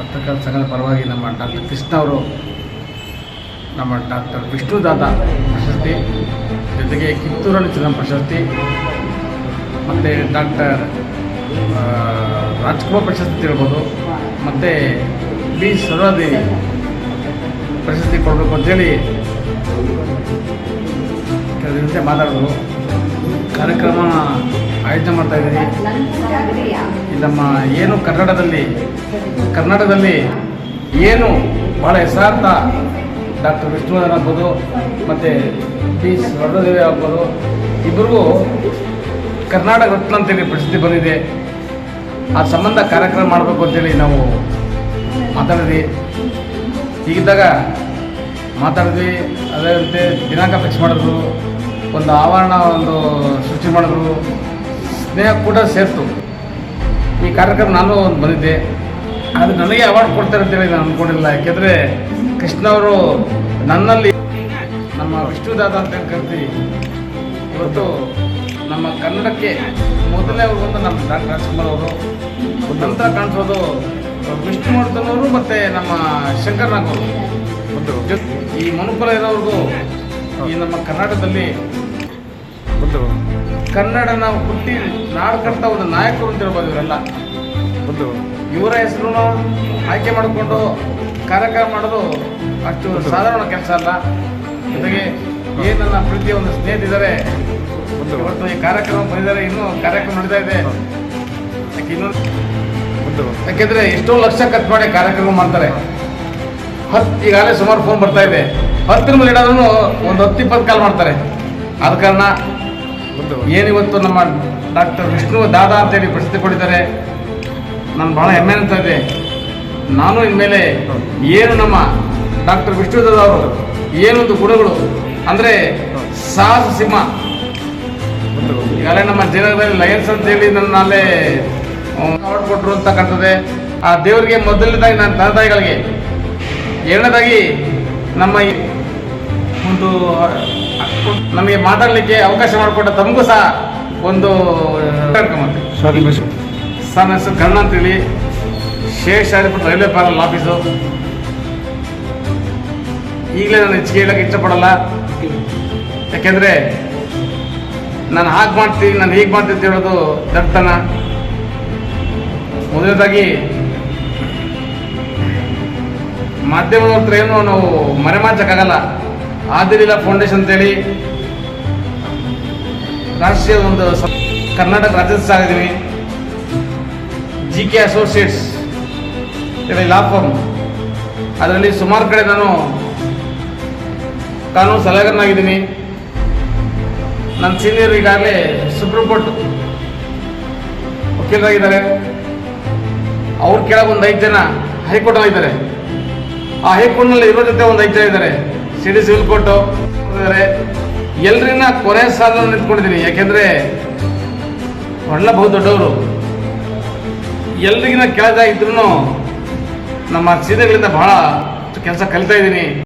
ಪತ್ರಕರ್ತರ ಸಂಘದ ಪರವಾಗಿ ನಮ್ಮ ಡಾಕ್ಟರ್ ಕೃಷ್ಣ ಅವರು, ನಮ್ಮ ಡಾಕ್ಟರ್ ವಿಷ್ಣುದಾದ ಪ್ರಶಸ್ತಿ, ಜೊತೆಗೆ ಕಿತ್ತೂರಲ್ಲಿ ಚಿನ್ನ ಪ್ರಶಸ್ತಿ, ಮತ್ತು ಡಾಕ್ಟರ್ ರಾಜ್ಕುಮಾರ್ ಪ್ರಶಸ್ತಿ ತಿಳ್ಬೋದು ಮತ್ತು ಬಿ. ಸರ್ವಾದೇವಿ ಪ್ರಶಸ್ತಿ ಕೊಡಬೇಕು ಅಂತೇಳಿ ಜೊತೆ ಮಾತಾಡಿದ್ರು. ಕಾರ್ಯಕ್ರಮ ಆಯೋಜನೆ ಮಾಡ್ತಾ ಇದ್ದೀರಿ. ನಮ್ಮ ಏನು ಕನ್ನಡದಲ್ಲಿ ಕರ್ನಾಟಕದಲ್ಲಿ ಏನು ಭಾಳ ಹೆಸರಾರ್ಥ ಡಾಕ್ಟರ್ ವಿಷ್ಣುವರ್ಧನ್ ಆಗ್ಬೋದು, ಮತ್ತು ಪಿ ಸ್ವರ್ಣದೇವಿ ಆಗ್ಬೋದು ಇಬ್ಬರಿಗೂ ಕರ್ನಾಟಕ ರತ್ನ ಅಂತೇಳಿ ಪ್ರಸಿದ್ಧಿ ಬಂದಿದೆ. ಆ ಸಂಬಂಧ ಕಾರ್ಯಕ್ರಮ ಮಾಡಬೇಕು ಅಂತೇಳಿ ನಾವು ಮಾತಾಡಿದ್ವಿ. ಹೀಗಿದ್ದಾಗ ಮಾತಾಡಿದ್ವಿ ರೀತಿ ದಿನಾಂಕ ಫಿಕ್ಸ್ ಮಾಡಿದ್ರು, ಒಂದು ಆವರಣ ಒಂದು ಸೃಷ್ಟಿ ಮಾಡಿದ್ರು. ಸ್ನೇಹ ಕೂಡ ಸೇರ್ತು. ಈ ಕಾರ್ಯಕ್ರಮ ನಾನು ಒಂದು ಬಂದಿದ್ದೆ. ಅದು ನನಗೆ ಅವಾರ್ಡ್ ಕೊಡ್ತಾರೆ ಅಂತೇಳಿ ನಾನು ಅಂದ್ಕೊಂಡಿಲ್ಲ ಯಾಕೆಂದರೆ ಕೃಷ್ಣ ಅವರು ನನ್ನಲ್ಲಿ ನಮ್ಮ ವಿಷ್ಣುದಾದ ಅಂತ ಕರಿತೀವಿ. ಇವತ್ತು ನಮ್ಮ ಕನ್ನಡಕ್ಕೆ ಮೊದಲನೇ ಅವರು ಬಂದು ನಮ್ಮ ಡಾಕ್ಟರ್ ರಾಜ್ಕುಮಾರ್ ಅವರು ನಂತರ ಕಾಣಿಸೋದು ವಿಷ್ಣುವರ್ಧನ್ ಮತ್ತು ನಮ್ಮ ಶಂಕರ್ನಾಗ್ ಅವರು. ಮತ್ತು ಈ ಮನುಕುಲ ಇರೋವ್ರಿಗೂ ಈ ನಮ್ಮ ಕರ್ನಾಟಕದಲ್ಲಿ ಒಂದು ನಾವು ಹುಟ್ಟಿ ನಾಡು ಕಟ್ಟ ಒಂದು ನಾಯಕರು ಅಂತ ಹೇಳ್ಬೋದು ಇವರೆಲ್ಲ. ಒಂದು ಇವರ ಹೆಸರು ಆಯ್ಕೆ ಮಾಡಿಕೊಂಡು ಕಾರ್ಯಕ್ರಮ ಮಾಡೋದು ಅಷ್ಟು ಸಾಧಾರಣ ಕೆಲಸ ಅಲ್ಲ. ಜೊತೆಗೆ ಏನು ನನ್ನ ಪ್ರೀತಿಯ ಒಂದು ಸ್ನೇಹಿತಿದ್ದಾರೆ ಒಂದು ಇವತ್ತು ಈ ಕಾರ್ಯಕ್ರಮ ಬಂದಿದ್ದಾರೆ ಇನ್ನೂ ಕಾರ್ಯಕ್ರಮ ನಡೀತಾ ಇದೆ. ಯಾಕೆ ಇನ್ನೊಂದು ಒಂದು ಯಾಕೆಂದ್ರೆ ಎಷ್ಟೋ ಲಕ್ಷ ಖರ್ಚು ಮಾಡಿ ಕಾರ್ಯಕ್ರಮ ಮಾಡ್ತಾರೆ. ಹತ್ತು ಈಗಾಗಲೇ ಸುಮಾರು ಫೋನ್ ಬರ್ತಾ ಇದೆ. ಹತ್ತಿರ ಮೇಲೆ ಇಡೋದನ್ನು ಒಂದು ಹತ್ತು ಇಪ್ಪತ್ತು ಕಾಲ್ ಮಾಡ್ತಾರೆ. ಆದ ಕಾರಣ ಏನಿವತ್ತು ನಮ್ಮ ಡಾಕ್ಟರ್ ವಿಷ್ಣು ದಾದಾ ಅಂತೇಳಿ ಪ್ರಸಿದ್ಧಿ ಕೊಟ್ಟಿದ್ದಾರೆ ನಾನು ಭಾಳ ಹೆಮ್ಮೆ ಅಂತ ಇದೆ. ನಾನು ಇನ್ಮೇಲೆ ಏನು ನಮ್ಮ ಡಾಕ್ಟರ್ ವಿಷ್ಣು ದಾದಾ ಅವರು, ಏನೊಂದು ಗುಣಗಳು ಅಂದರೆ ಸಾಹಸ ಸಿಂಹ. ಈಗಾಗಲೇ ನಮ್ಮ ಜೀವನದಲ್ಲಿ ಲಯನ್ಸ್ ಅಂತೇಳಿ ನನ್ನ ಅಲ್ಲೇ ಅವಾರ್ಡ್ ಕೊಟ್ಟರು ಅಂತ ಆ ದೇವರಿಗೆ ಮೊದಲನೇದಾಗಿ ನನ್ನ ತಂದೆ ತಾಯಿಗಳಿಗೆ. ಎರಡನೇದಾಗಿ ನಮ್ಮ ಒಂದು ನಮಗೆ ಮಾತಾಡಲಿಕ್ಕೆ ಅವಕಾಶ ಮಾಡಿಕೊಟ್ಟ ತಮಗೂ ಸಹ ಒಂದು ಸರಿ ನನ್ನ ಹೆಸರು ಕರ್ಣ ಅಂತೇಳಿ. Sheshadripura railway parcel office. ಈಗಲೇ ನಾನು ಹೆಚ್ಚಿಗೆ ಹೇಳಕ್ಕೆ ಇಷ್ಟಪಡಲ್ಲ. ಯಾಕೆಂದರೆ ನಾನು ಹಾಗೆ ಮಾಡ್ತೀನಿ ನಾನು ಹೀಗೆ ಮಾಡ್ತೀನಿ ಅಂತ ಹೇಳೋದು ದಡ್ತನ ಮೊದಲನೇದಾಗಿ ಮಾಧ್ಯಮದ ಹತ್ರ ಏನು ನಾವು ಮರೆಮಾಚಕ್ಕಾಗಲ್ಲ. ಆದಿರಿಲ್ಲ ಫೌಂಡೇಶನ್ ಅಂತೇಳಿ ರಾಷ್ಟ್ರೀಯ ಒಂದು ಕರ್ನಾಟಕ ರಾಜ್ಯೋತ್ಸವ ಆಗಿದ್ದೀವಿ ಜಿ ಕೆ ಅಸೋಸಿಯೇಟ್ಸ್ ಹೇಳಿ ಲಾ ಫರ್ಮ್ ಅದರಲ್ಲಿ ಸುಮಾರು ಕಡೆ ನಾನು ಕಾನೂನು ಸಲಹೆಗಾರನಾಗಿದ್ದೀನಿ. ನನ್ನ ಸೀನಿಯರ್ ಈಗಾಗಲೇ ಸುಪ್ರೀಂ ಕೋರ್ಟ್ ವಕೀಲರಾಗಿದ್ದಾರೆ. ಅವ್ರ ಕೆಳಗೆ ಒಂದು ಐದು ಜನ ಹೈಕೋರ್ಟಲ್ಲಿ ಇದ್ದಾರೆ. ಆ ಹೈಕೋರ್ಟ್ನಲ್ಲಿ ಇರೋ ಜೊತೆ ಒಂದು ಐದು ಜನ ಇದ್ದಾರೆ. ಸಿಟಿ ಸಿವಿಲ್ ಕೊಟ್ಟು ಎಲ್ರಿನ ಕೊನೆ ಸಾಲ ನಿಂತ್ಕೊಂಡಿದ್ದೀನಿ. ಯಾಕೆಂದರೆ ಒಳ್ಳೆ ಬಹು ದೊಡ್ಡವರು. ಎಲ್ರಿಗಿನ ಕೆಳದಾಗಿದ್ರು ನಮ್ಮ ಸೀತೆಗಳಿಂದ ಬಹಳ ಕೆಲಸ ಕಲಿತಾ ಇದ್ದೀನಿ.